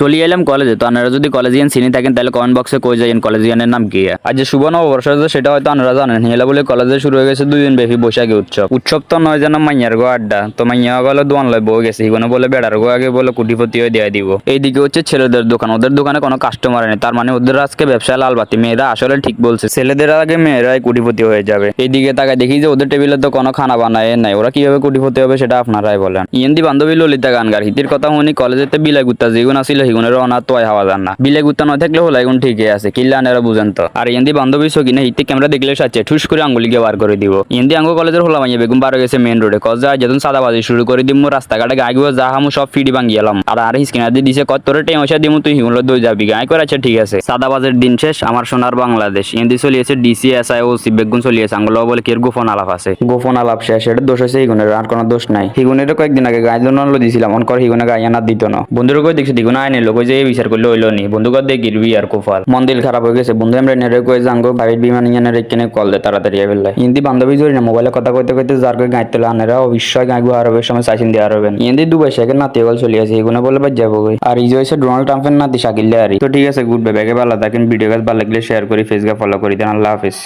চলি এলাম কলেজে তো আপনারা যদি কলেজিয়ান চিনি থাকেন তাহলে কমেন্ট বক্সে কই যাইন কলেজিয়ানের নাম কি? আজ যে শুভ নববর্ষ আছে সেটা হয়তো আপনারা জানেন। হেলা বলে কলেজে শুরু হয়ে গেছে দুই দিন ব্যাপী বৈশাখী উৎসব। উৎসব তো নয় যেন মাইয়ার গো আড্ডা। তো মাইয়া গেলে দোয়ান লয় বউ গেছে। এগুলো বলে বেড়ার গো আগে বলে কুটিপতি হয়ে দিয়ে দিব। এইদিকে হচ্ছে ছেলেদের দোকান। ওদের দোকানে কোনো কাস্টমার নেই। তার মানে ওদের আজকে ব্যবসায় লালবাতি। মেয়েরা আসলে ঠিক বলছে। ছেলেদের আগে মেয়েরাই কুটিপতি হয়ে যাবে। এইদিকে তাকে দেখি যে ওদের টেবিলে তো কোনো খানা বানায় নাই। ওরা কীভাবে কুটিপতি হবে সেটা আপনারাই বলেন। ইয়েন্দি বান্ধবী ললিতা গান গার হিতির কথা শুনি কলেজেতে বিলাই গুত্তা যেগুন আসিল সেগুনের অনার তো হাওয়া যান না। বিলাই গুত্তা নয় থাকলে হলাই গুণ ঠিকই আছে কিল্লা আনেরা বুঝেন তো। আর ইয়েন্দি বান্ধবী সকিনে হিতি ক্যামেরা দেখলে সাচ্ছে ঠুস করে আঙ্গুলিকে বার করে দিব। ইয়েন্দি আঙ্গু কলেজের হলা মাইয়া বেগুন বার গেছে মেন রোডে কজ যখন সাদাবাজি শুরু করে দিব রাস্তাঘাটে গায়ে যা হামু সব ফিডি ভাঙিয়ালাম আর আর স্ক্রিনার দিয়ে দিছে কত তোরে টেমসা দিমু তুই হিগুলো দই যাবি। গায়ে করে আছে ঠিক আছে। সাদা সাদাবাজের দিন শেষ আমার সোনার বাংলাদেশ। ইয়েন্দি চলিয়েছে ডিসি এসআই ও সি বেগুন চলিয়েছে আঙ্গুলো বলে কি গোপন আলাপ আছে? গোপন আলাপ শেষ এটা দোষ হয়েছে হিগুনের আর কোনো দোষ নাই। হিগুনের কয়েকদিন আগে গায়ে জন্য দিয়েছিলাম অনকর হিগুনে গায়ে আনার দিত না। বন্ধুর কই দেখছি দিগুনা আইনে লোক যে বিচার করলে হইল নি। বন্ধু কর দিয়ে গিরবি আর কোফাল। মন দিল খারাপ হয়ে গেছে। বন্ধু আমরা নেড়ে কয়ে জাঙ্গো প্রাইভেট বিমান ইয়ানের কেনে কল দে তাড়াতাড়ি আবেলাই ইন্দি বান্ধবী জড়ি না মোবাইলে কথা কইতে কইতে যার কই গাইতে অবশ্যই গাইবো আরবের সময় চাইছেন দিয়ে আরবেন ইন্দি দুবাই শেখে নাতি গল চলে আছে এগুলো বলে বাদ যাব আর ইজো হইছে ডোনাল্ড ট্রাম্পের নাতি শাকিল আর তো ঠিক আছে, গুড বাই ব্যাগে ভালো থাকেন ভিডিও গাছ ভালো লাগলে শেয়ার করি ফেসবুকে ফলো করি দেন আল্লাহ হাফিজ।